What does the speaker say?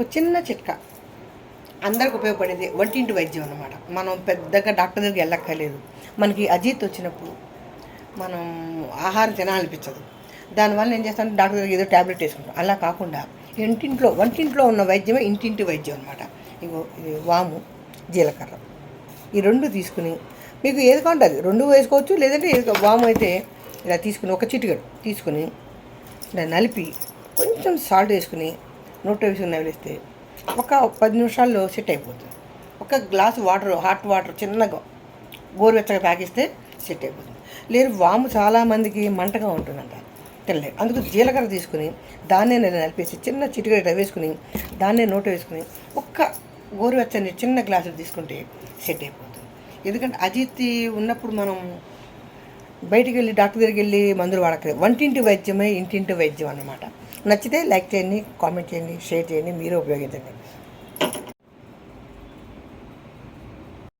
ఒక చిన్న చిట్కా. అందరికి ఉపయోగపడేది వంటింటి వైద్యం అన్నమాట. మనం పెద్దగా డాక్టర్ దగ్గరికి వెళ్ళక్కర్లేదు. మనకి అజీత్ వచ్చినప్పుడు మనం ఆహారం తినాలనిపించదు. దానివల్ల ఏం చేస్తాం? డాక్టర్ దగ్గర ఏదో ట్యాబ్లెట్ వేసుకుంటాం. అలా కాకుండా ఇంటింట్లో వంటింట్లో ఉన్న వైద్యమే ఇంటింటి వైద్యం అనమాట ఇగో ఇది వాము జీలకర్ర. ఈ రెండు తీసుకుని మీకు ఏది కావాలంటే అది. రెండు వేసుకోవచ్చు లేదంటే ఏది వాము అయితే ఇలా తీసుకుని ఒక చిటికెడు తీసుకుని ఇలా నలిపి కొంచెం సాల్ట్ వేసుకుని నోట్లో వేసుకుని నవిలిస్తే ఒక పది నిమిషాల్లో సెట్ అయిపోతుంది ఒక గ్లాస్ వాటర్ హాట్ వాటర్ చిన్నగా గోరువెచ్చగా తాగిస్తే సెట్ అయిపోతుంది లేదు వాము చాలామందికి మంటగా ఉంటుందంట. తెల్లే అందుకు జీలకర్ర తీసుకుని దాన్నే నేను నలిపేసి చిన్న చిటికెడ వేసుకుని దాన్నే నోట వేసుకుని ఒక్క గోరువెచ్చని చిన్న గ్లాసులు తీసుకుంటే సెట్ అయిపోతుంది ఎందుకంటే అజిత్ ఉన్నప్పుడు మనం బయటికి వెళ్ళి డాక్టర్ దగ్గరికి వెళ్ళి మందులు వాడకలేదు వంటింటి వైద్యమే ఇంటింటి వైద్యం అన్నమాట. నచ్చితే లైక్ చేయండి కామెంట్ చేయండి షేర్ చేయండి మీరు ఉపయోగించండి.